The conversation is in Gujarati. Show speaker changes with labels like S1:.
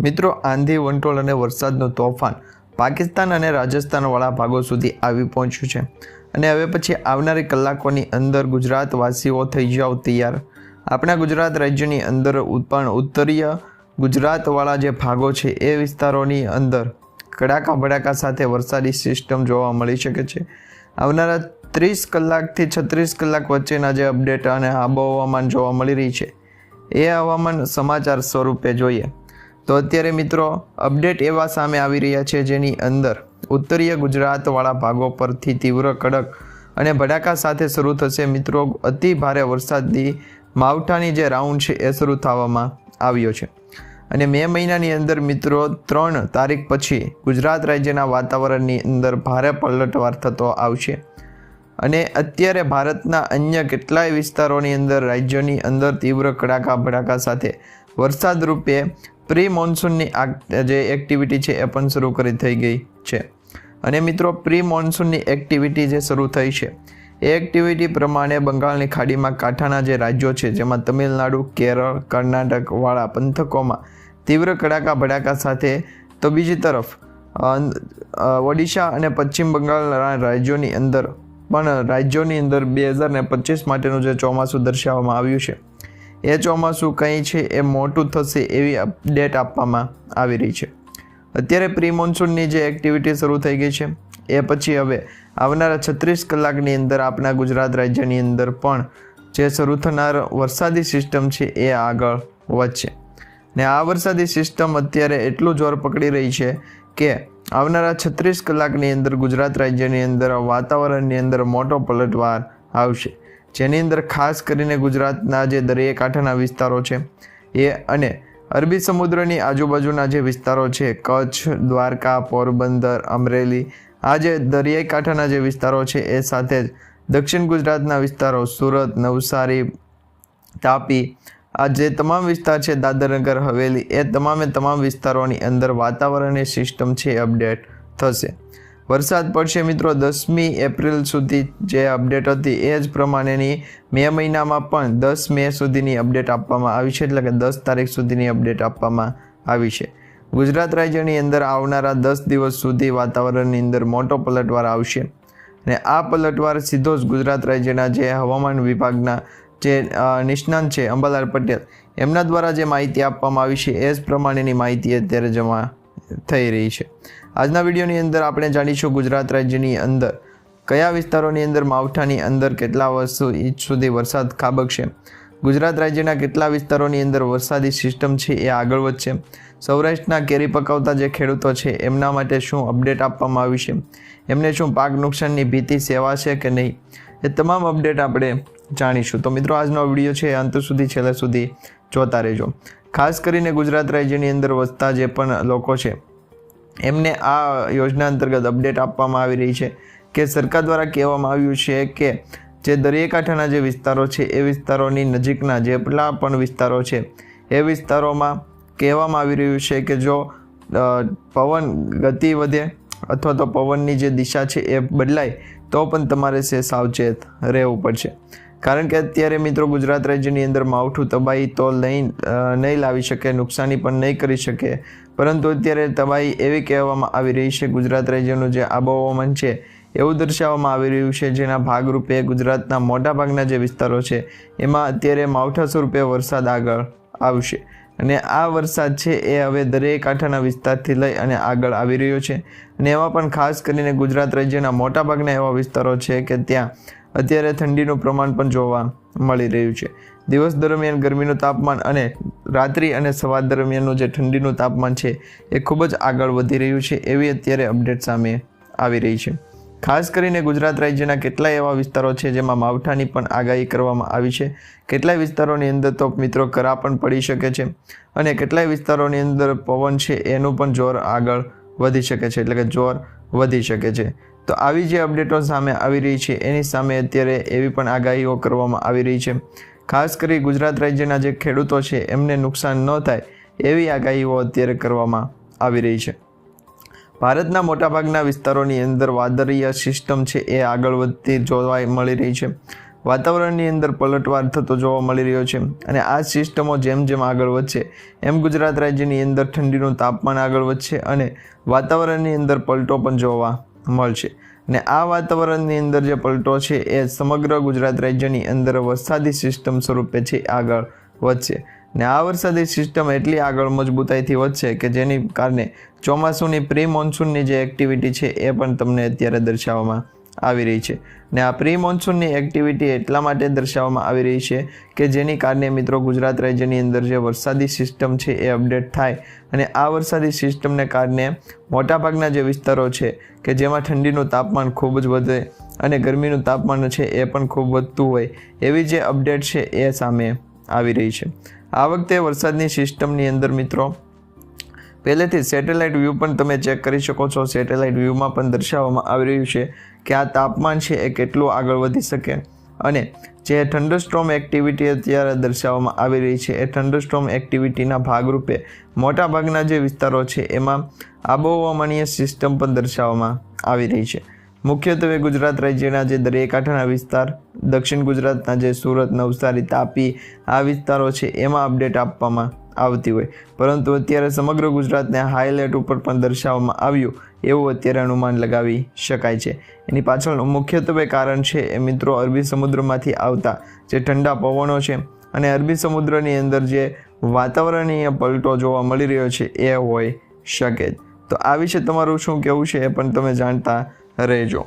S1: મિત્રો, આંધી, વંટોળ અને વરસાદનું તોફાન પાકિસ્તાન અને રાજસ્થાનવાળા ભાગો સુધી આવી પહોંચ્યું છે. અને હવે પછી આવનારી કલાકોની અંદર ગુજરાતવાસીઓ થઈ જાઓ તૈયાર. આપણા ગુજરાત રાજ્યની અંદર પણ ઉત્તરીય ગુજરાતવાળા જે ભાગો છે એ વિસ્તારોની અંદર કડાકા ભડાકા સાથે વરસાદી સિસ્ટમ જોવા મળી શકે છે. આવનારા ત્રીસ કલાકથી છત્રીસ કલાક વચ્ચેના જે અપડેટ અને આબોહવામાન જોવા મળી રહી છે, એ હવામાન સમાચાર સ્વરૂપે જોઈએ. તો અત્યારે મિત્રો, અપડેટ એવા સામે આવી રહ્યા છે જેની અંદર ઉત્તરીય ગુજરાતવાળા ભાગો પરથી તીવ્ર કડક અને ભડાકા સાથે શરૂ થશે. મિત્રો, અતિ ભારે વરસાદની માવઠાની જે રાઉન્ડ છે એ શરૂ થવામાં આવ્યો છે. અને મે મહિનાની અંદર મિત્રો, ત્રણ તારીખ પછી ગુજરાત રાજ્યના વાતાવરણની અંદર ભારે પલટવાર થતો આવશે. અને અત્યારે ભારતના અન્ય કેટલાય વિસ્તારોની અંદર રાજ્યોની અંદર તીવ્ર કડાકા ભડાકા સાથે વરસાદ રૂપે પ્રી મોન્સૂનની આ જે એક્ટિવિટી છે એ પણ શરૂ કરી થઈ ગઈ છે. અને મિત્રો પ્રી મોન્સૂનની એક્ટિવિટી જે શરૂ થઈ છે, એ એક્ટિવિટી પ્રમાણે બંગાળની ખાડીમાં કાંઠાના જે રાજ્યો છે, જેમાં તમિલનાડુ, કેરળ, કર્ણાટક વાળા પંથકોમાં તીવ્ર કડાકા ભડાકા સાથે, તો બીજી તરફ ઓડિશા અને પશ્ચિમ બંગાળના રાજ્યોની અંદર પણ, રાજ્યોની અંદર બે હજાર ને પચીસ માટેનું જે ચોમાસું દર્શાવવામાં આવ્યું છે એ ચોમાસું કંઈ છે એ મોટું થશે એવી અપડેટ આપવામાં આવી રહી છે. અત્યારે પ્રી મોન્સૂનની જે એક્ટિવિટી શરૂ થઈ ગઈ છે, એ પછી હવે આવનારા છત્રીસ કલાકની અંદર આપણા ગુજરાત રાજ્યની અંદર પણ જે શરૂ થનાર વરસાદી સિસ્ટમ છે એ આગળ વધશે. ને આ વરસાદી સિસ્ટમ અત્યારે એટલું જોર પકડી રહી છે કે આવનારા છત્રીસ કલાકની અંદર ગુજરાત રાજ્યની અંદર વાતાવરણની અંદર મોટો પલટવાર આવશે. જેની અંદર ખાસ કરીને ગુજરાતના જે દરિયાકાંઠાના વિસ્તારો છે, એ અને અરબી સમુદ્રની આજુબાજુના જે વિસ્તારો છે, કચ્છ, દ્વારકા, પોરબંદર, અમરેલી, આ જે દરિયાકાંઠાના જે વિસ્તારો છે, એ સાથે જ દક્ષિણ ગુજરાતના વિસ્તારો સુરત, નવસારી, તાપી, આ જે તમામ વિસ્તાર છે, દાદરનગર, હવેલી, એ તમામે તમામ વિસ્તારોની અંદર વાતાવરણની સિસ્ટમ છે, અપડેટ થશે. વરસાદ પડશે મિત્રો. દસમી એપ્રિલ સુધી જે અપડેટ હતી એ જ પ્રમાણેની મે મહિનામાં પણ દસ મે સુધીની અપડેટ આપવામાં આવી છે. એટલે કે દસ તારીખ સુધીની અપડેટ આપવામાં આવી છે. ગુજરાત રાજ્યની અંદર આવનારા દસ દિવસ સુધી વાતાવરણની અંદર મોટો પલટવાર આવશે. અને આ પલટવાર સીધો જ ગુજરાત રાજ્યના જે હવામાન વિભાગના જે નિષ્ણાંત છે અંબાલાલ પટેલ, એમના દ્વારા જે માહિતી આપવામાં આવી છે એ જ પ્રમાણેની માહિતી અત્યારે જમા થઈ રહી છે. આજના વિડીયોની અંદર આપણે જાણીશું ગુજરાત રાજ્યની અંદર કયા વિસ્તારોની અંદર માવઠાની અંદર કેટલા વર્ષો સુધી વરસાદ ખાબકશે? ગુજરાત રાજ્યના કેટલા વિસ્તારોની અંદર વરસાદી સિસ્ટમ છે એ આગળ વધશે? સૌરાષ્ટ્રના કેરી પકવતા જે ખેડૂતો છે એમના માટે શું અપડેટ આપવામાં આવી છે? એમને શું પાક નુકસાનની ભીતિ સેવા છે કે નહીં? એ તમામ અપડેટ આપણે જાણીશું. તો મિત્રો, આજનો વીડિયો છે અંત સુધી, છેલ્લે સુધી જોતા રહેજો. ખાસ કરીને ગુજરાત રાજ્યની અંદર વસતા જે પણ લોકો છે, એમને આ યોજના અંતર્ગત અપડેટ આપવામાં આવી રહી છે કે સરકાર દ્વારા કહેવામાં આવ્યું છે કે જે દરિયાકાંઠાના જે વિસ્તારો છે, એ વિસ્તારોની નજીકના જેટલા પણ વિસ્તારો છે, એ વિસ્તારોમાં કહેવામાં આવી રહ્યું છે કે જો પવન ગતિ વધે અથવા તો પવનની જે દિશા છે એ બદલાય, તો પણ તમારે છે સાવચેત રહેવું પડશે. કારણ કે અત્યારે મિત્રો ગુજરાત રાજ્યની અંદર માવઠું તબાહી તો નહીં નહીં લાવી શકે, નુકસાની પણ નહીં કરી શકે. પરંતુ અત્યારે તબાહી એવી કહેવામાં આવી રહી છે, ગુજરાત રાજ્યનું જે આબોહવામાન છે, એવું દર્શાવવામાં આવી રહ્યું છે, જેના ભાગરૂપે ગુજરાતના મોટાભાગના જે વિસ્તારો છે, એમાં અત્યારે માવઠા સ્વરૂપે વરસાદ આગળ આવશે. અને આ વરસાદ છે એ હવે દરેક કાંઠાના વિસ્તારથી લઈ અને આગળ આવી રહ્યો છે. અને એમાં પણ ખાસ કરીને ગુજરાત રાજ્યના મોટાભાગના એવા વિસ્તારો છે કે ત્યાં અત્યારે ઠંડીનું પ્રમાણ પણ જોવા મળી રહ્યું છે. દિવસ દરમિયાન ગરમીનું તાપમાન અને રાત્રિ અને સવાર દરમિયાનનું જે ઠંડીનું તાપમાન છે, એ ખૂબ જ આગળ વધી રહ્યું છે એવી અત્યારે અપડેટ સામે આવી રહી છે. ખાસ કરીને ગુજરાત રાજ્યના કેટલાય એવા વિસ્તારો છે જેમાં માવઠાની પણ આગાહી કરવામાં આવી છે. કેટલાય વિસ્તારોની અંદર તો મિત્રો કરા પણ પડી શકે છે અને કેટલાય વિસ્તારોની અંદર પવન છે એનું પણ જોર આગળ વધી શકે છે, એટલે કે જોર વધી શકે છે. તો આવી જે અપડેટો સામે આવી રહી છે, એની સામે અત્યારે એવી પણ આગાહીઓ કરવામાં આવી રહી છે. ખાસ કરી ગુજરાત રાજ્યના જે ખેડૂતો છે, એમને નુકસાન ન થાય એવી આગાહીઓ અત્યારે કરવામાં આવી રહી છે. ભારતના મોટાભાગના વિસ્તારોની અંદર વાદળીય સિસ્ટમ છે, એ આગળ વધતી જોવા મળી રહી છે. વાતાવરણની અંદર પલટવાર થતો જોવા મળી રહ્યો છે અને આ સિસ્ટમો જેમ જેમ આગળ વધશે, એમ ગુજરાત રાજ્યની અંદર ઠંડીનું તાપમાન આગળ વધશે અને વાતાવરણની અંદર પલટો પણ જોવા મળશે. ને આ વાતાવરણની અંદર જે પલટો છે એ સમગ્ર ગુજરાત રાજ્યની અંદર વરસાદી સિસ્ટમ સ્વરૂપે છે આગળ વધશે. ને આ વરસાદી સિસ્ટમ એટલી આગળ મજબૂતાઈથી વધશે કે જેની કારણે ચોમાસુની પ્રી મોન્સૂનની જે એક્ટિવિટી છે એ પણ તમને અત્યારે દર્શાવવામાં આવી રહી છે. ને આ પ્રી મોન્સૂનની એક્ટિવિટી એટલા માટે દર્શાવવામાં આવી રહી છે કે જેની કારણે મિત્રો ગુજરાત રાજ્યની અંદર જે વરસાદી સિસ્ટમ છે એ અપડેટ થાય. અને આ વરસાદી સિસ્ટમને કારણે મોટાભાગના જે વિસ્તારો છે કે જેમાં ઠંડીનું તાપમાન ખૂબ જ વધે અને ગરમીનું તાપમાન છે એ પણ ખૂબ વધતું હોય, એવી જે અપડેટ છે એ સામે આવી રહી છે. આ વખતે વરસાદની સિસ્ટમની અંદર મિત્રો પહેલેથી સેટેલાઇટ વ્યૂ પણ તમે ચેક કરી શકો છો. સેટેલાઇટ વ્યૂમાં પણ દર્શાવવામાં આવી રહ્યું છે કે આ તાપમાન છે એ કેટલું આગળ વધી શકે. અને જે થંડરસ્ટ્રોમ એક્ટિવિટી અત્યારે દર્શાવવામાં આવી રહી છે, એ થંડરસ્ટ્રોમ એક્ટિવિટીના ભાગરૂપે મોટાભાગના જે વિસ્તારો છે, એમાં આબોહવામાનીય સિસ્ટમ પણ દર્શાવવામાં આવી રહી છે. મુખ્યત્વે ગુજરાત રાજ્યના જે દરિયાકાંઠાના વિસ્તાર, દક્ષિણ ગુજરાતના જે સુરત નવસારી તાપી આ વિસ્તારો છે, એમાં અપડેટ આપવામાં આવતી હોય. પરંતુ અત્યારે સમગ્ર ગુજરાતને હાઈલાઇટ ઉપર પણ દર્શાવવામાં આવ્યું, એવું અત્યારે અનુમાન લગાવી શકાય છે. એની પાછળનું મુખ્યત્વે કારણ છે એ મિત્રો અરબી સમુદ્રમાંથી આવતા જે ઠંડા પવનો છે અને અરબી સમુદ્રની અંદર જે વાતાવરણીય પલટો જોવા મળી રહ્યો છે એ હોય શકે. તો આ વિશે તમારું શું કહેવું છે એ પણ તમે જાણતા રહેજો.